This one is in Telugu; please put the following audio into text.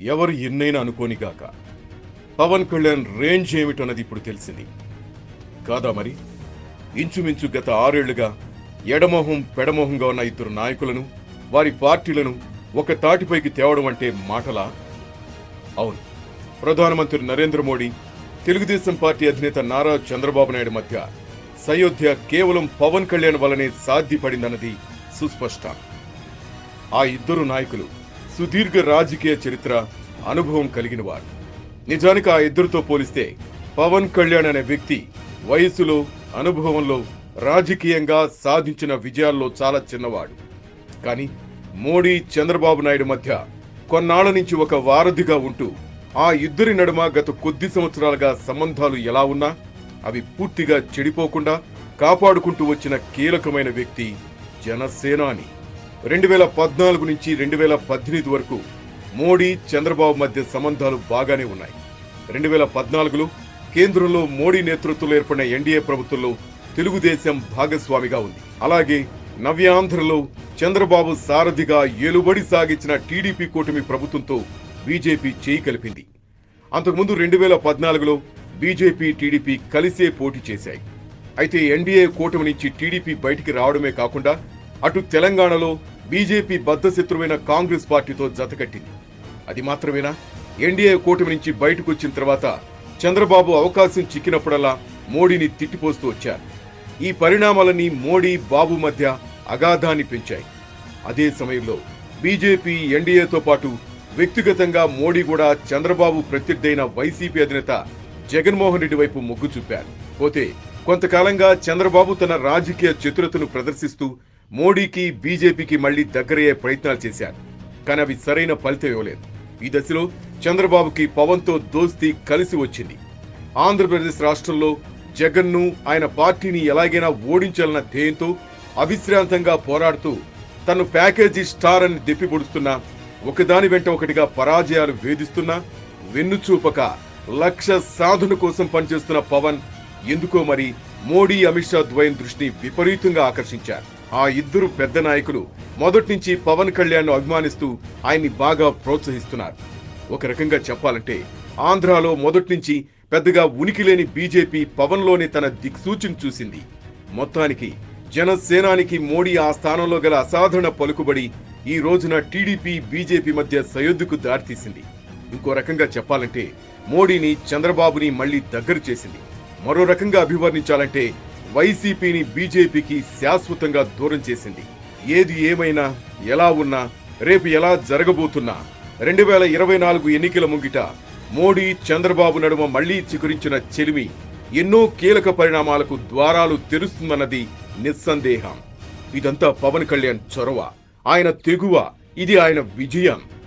ఎవరు ఎన్నైనా అనుకోనిగాక పవన్ కళ్యాణ్ రేంజ్ ఏమిటన్నది ఇప్పుడు తెలిసింది. కాదా మరి? ఇంచుమించు గత ఆరేళ్ళుగా ఎడమొహం పెడమొహంగా ఉన్న ఇద్దరు నాయకులను వారి పార్టీలను ఒక తాటిపైకి తేవడం అంటే మాటలా? అవును. ప్రధానమంత్రి నరేంద్ర మోడీ తెలుగుదేశం పార్టీ అధినేత నారా చంద్రబాబు నాయుడు మధ్య సయోధ్య కేవలం పవన్ కళ్యాణ్ వల్లనే సాధ్యపడిందన్నది సుస్పష్టం. ఆ ఇద్దరు నాయకులు సుదీర్ఘ రాజకీయ చరిత్ర అనుభవం కలిగిన వారు. నిజానికి ఆ ఇద్దరితో పోలిస్తే పవన్ కళ్యాణ్ అనే వ్యక్తి వయస్సులో అనుభవంలో రాజకీయంగా సాధించిన విజయాల్లో చాలా చిన్నవాడు. కానీ మోడీ చంద్రబాబు నాయుడు మధ్య కొన్నాళ్ళ నుంచి ఒక వారధిగా ఉంటూ ఆ ఇద్దరి నడుమ గత కొద్ది సంవత్సరాలుగా సంబంధాలు ఎలా ఉన్నా అవి పూర్తిగా చెడిపోకుండా కాపాడుకుంటూ వచ్చిన కీలకమైన వ్యక్తి జనసేనాని. రెండు వేల పద్నాలుగు నుంచి రెండు వేల పద్దెనిమిది వరకు మోడీ చంద్రబాబు మధ్య సంబంధాలు బాగానే ఉన్నాయి. రెండు వేల పద్నాలుగులో కేంద్రంలో మోడీ నేతృత్వంలో ఏర్పడిన ఎన్డీఏ ప్రభుత్వంలో తెలుగుదేశం భాగస్వామిగా ఉంది. అలాగే నవ్యాంధ్రలో చంద్రబాబు సారథిగా ఏలుబడి సాగించిన టీడీపీ కూటమి ప్రభుత్వంతో బీజేపీ చేయి కలిపింది. అంతకుముందు రెండు వేల పద్నాలుగులో బీజేపీ టీడీపీ కలిసే పోటీ చేశాయి. అయితే ఎన్డీఏ కూటమి నుంచి టీడీపీ బయటికి రావడమే కాకుండా అటు తెలంగాణలో బీజేపీ బద్ధశత్రువైన కాంగ్రెస్ పార్టీతో జతకట్టింది. అది మాత్రమేనా? ఎన్డీఏ కూటమి నుంచి బయటకు వచ్చిన తర్వాత చంద్రబాబు అవకాశం చిక్కినప్పుడల్లా మోడీని తిట్టిపోస్తూ వచ్చారు. ఈ పరిణామాలన్నీ మోడీ బాబు మధ్య అగాధాన్ని పెంచాయి. అదే సమయంలో బీజేపీ ఎన్డీఏతో పాటు వ్యక్తిగతంగా మోడీ కూడా చంద్రబాబు ప్రత్యర్థైన వైసీపీ అధినేత జగన్మోహన్ రెడ్డి వైపు మొగ్గు చూపారు. పోతే కొంతకాలంగా చంద్రబాబు తన రాజకీయ చతురతను ప్రదర్శిస్తూ మోడీకి బీజేపీకి మళ్ళీ దగ్గరయ్యే ప్రయత్నాలు చేశారు. కానీ అవి సరైన ఫలితం ఇవ్వలేదు. ఈ దశలో చంద్రబాబుకి పవన్తో దోస్తీ కలిసి వచ్చింది. ఆంధ్రప్రదేశ్ రాష్ట్రంలో జగన్ను ఆయన పార్టీని ఎలాగైనా ఓడించాలన్న ధ్యేయంతో అవిశ్రాంతంగా పోరాడుతూ తను ప్యాకేజీ స్టార్ అని దెప్పిపొడుస్తున్నా ఒకదాని వెంట ఒకటిగా పరాజయాలు వేధిస్తున్నా వెన్నుచూపక లక్ష్య సాధన కోసం పనిచేస్తున్న పవన్ ఎందుకో మరి మోడీ అమిత్ షా ద్వయం దృష్టిని విపరీతంగా ఆకర్షించారు. ఆ ఇద్దరు పెద్ద నాయకులు మొదటి నుంచి పవన్ కళ్యాణ్ను అభిమానిస్తూ ఆయన్ని బాగా ప్రోత్సహిస్తున్నారు. ఒక రకంగా చెప్పాలంటే ఆంధ్రాలో మొదటి నుంచి పెద్దగా ఉనికి లేని బీజేపీ పవన్లోనే తన దిక్సూచిని చూసింది. మొత్తానికి జనసేనానికి మోడీ ఆ స్థానంలో గల అసాధారణ పలుకుబడి ఈ రోజున టీడీపీ బీజేపీ మధ్య సయోధ్యకు దారితీసింది ఇంకో రకంగా చెప్పాలంటే మోడీని చంద్రబాబుని మళ్ళీ దగ్గర చేసింది. మరో రకంగా అభివర్ణించాలంటే వైసీపీని బీజేపీకి శాశ్వతంగా దూరం చేసింది. ఏది ఏమైనా ఎలా ఉన్నా రేపు ఎలా జరగబోతున్నా రెండు వేల ఇరవై నాలుగు ఎన్నికల ముంగిట మోడీ చంద్రబాబు నడుమ మళ్ళీ చిగురించిన చెలిమి ఎన్నో కీలక పరిణామాలకు ద్వారాలు తెరుస్తుందన్నది నిస్సందేహం. ఇదంతా పవన్ కళ్యాణ్ చొరవ. ఆయన తెగువ. ఇది ఆయన విజయం.